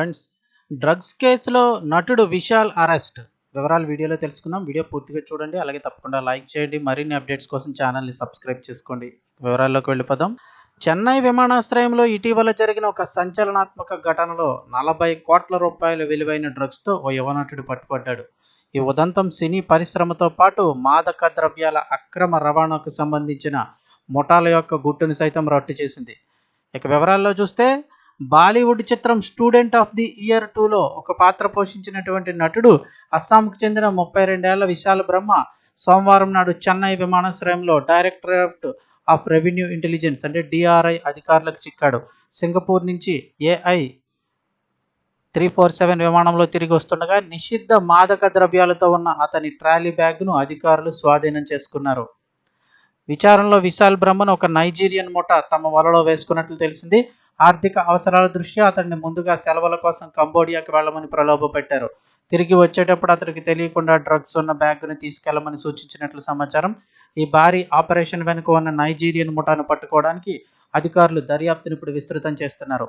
Friends drugs కేసులో నటుడు Vishal arrest. వివరాలు వీడియోలో తెలుసుకుందాం. వీడియో పూర్తిగా చూడండి. అలాగే తప్పకుండా లైక్ చేయండి. మరిన్ని అప్డేట్స్ కోసం ఛానల్ని సబ్స్క్రైబ్ చేసుకోండి. వివరాల్లోకి వెళ్ళిపోదాం. చెన్నై విమానాశ్రయంలో ఇటీవల జరిగిన ఒక సంచలనాత్మక ఘటనలో నలభై కోట్ల రూపాయల విలువైన డ్రగ్స్తో ఓ యువనటుడు పట్టుబడ్డాడు. ఈ ఉదంతం సినీ పరిశ్రమతో పాటు మాదక ద్రవ్యాల అక్రమ రవాణాకు సంబంధించిన ముఠాల యొక్క గుట్టును సైతం రట్టు చేసింది. ఇక వివరాల్లో చూస్తే బాలీవుడ్ చిత్రం స్టూడెంట్ ఆఫ్ ది ఇయర్ టూలో ఒక పాత్ర పోషించినటువంటి నటుడు అస్సాంకు చెందిన ముప్పై రెండేళ్ళ విశాల బ్రహ్మ సోమవారం నాడు చెన్నై విమానాశ్రయంలో డైరెక్టరేట్ ఆఫ్ రెవెన్యూ ఇంటెలిజెన్స్ అంటే డిఆర్ఐ అధికారులకు చిక్కాడు. సింగపూర్ నుంచి ఏఐ త్రీ ఫోర్ సెవెన్ విమానంలో తిరిగి వస్తుండగా నిషిద్ధ మాదక ద్రవ్యాలతో ఉన్న అతని ట్రాలీ బ్యాగ్ను అధికారులు స్వాధీనం చేసుకున్నారు. విచారణలో విశాల్ బ్రహ్మను ఒక నైజీరియన్ ముఠ తమ వలలో వేసుకున్నట్లు తెలిసింది. ఆర్థిక అవసరాల దృష్ట్యా అతన్ని ముందుగా సెలవుల కోసం కంబోడియాకి వెళ్ళమని ప్రలోభ పెట్టారు తిరిగి వచ్చేటప్పుడు అతనికి తెలియకుండా డ్రగ్స్ ఉన్న బ్యాగ్ను తీసుకెళ్ళమని సూచించినట్లు సమాచారం. ఈ భారీ ఆపరేషన్ వెనుక ఉన్న నైజీరియన్ ముఠాను పట్టుకోవడానికి అధికారులు దర్యాప్తును ఇప్పుడు విస్తృతం చేస్తున్నారు.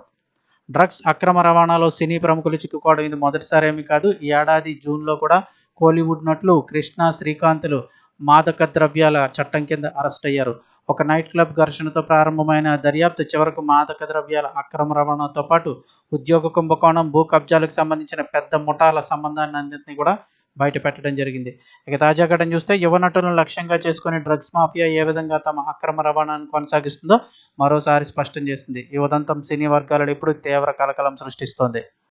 డ్రగ్స్ అక్రమ రవాణాలో సినీ ప్రముఖులు చిక్కుకోవడం ఇది మొదటిసారేమీ కాదు. ఈ ఏడాది జూన్లో కూడా కోలీవుడ్ నటులు కృష్ణ శ్రీకాంత్లు మాదక ద్రవ్యాల చట్టం కింద అరెస్ట్ అయ్యారు. ఒక నైట్ క్లబ్ ఘర్షణతో ప్రారంభమైన దర్యాప్తు చివరకు మాదక ద్రవ్యాల అక్రమ రవాణాతో పాటు ఉద్యోగ కుంభకోణం భూ కబ్జాలకు సంబంధించిన పెద్ద ముఠాల సంబంధాన్ని అన్నింటినీ కూడా బయట పెట్టడం జరిగింది. ఇక తాజా ఘటన చూస్తే యువ నటులను లక్ష్యంగా చేసుకుని డ్రగ్స్ మాఫియా ఏ విధంగా తమ అక్రమ రవాణాను కొనసాగిస్తుందో మరోసారి స్పష్టం చేసింది. ఈ ఉదంతం సినీ వర్గాలలో ఇప్పుడు తీవ్ర కలకలం సృష్టిస్తోంది.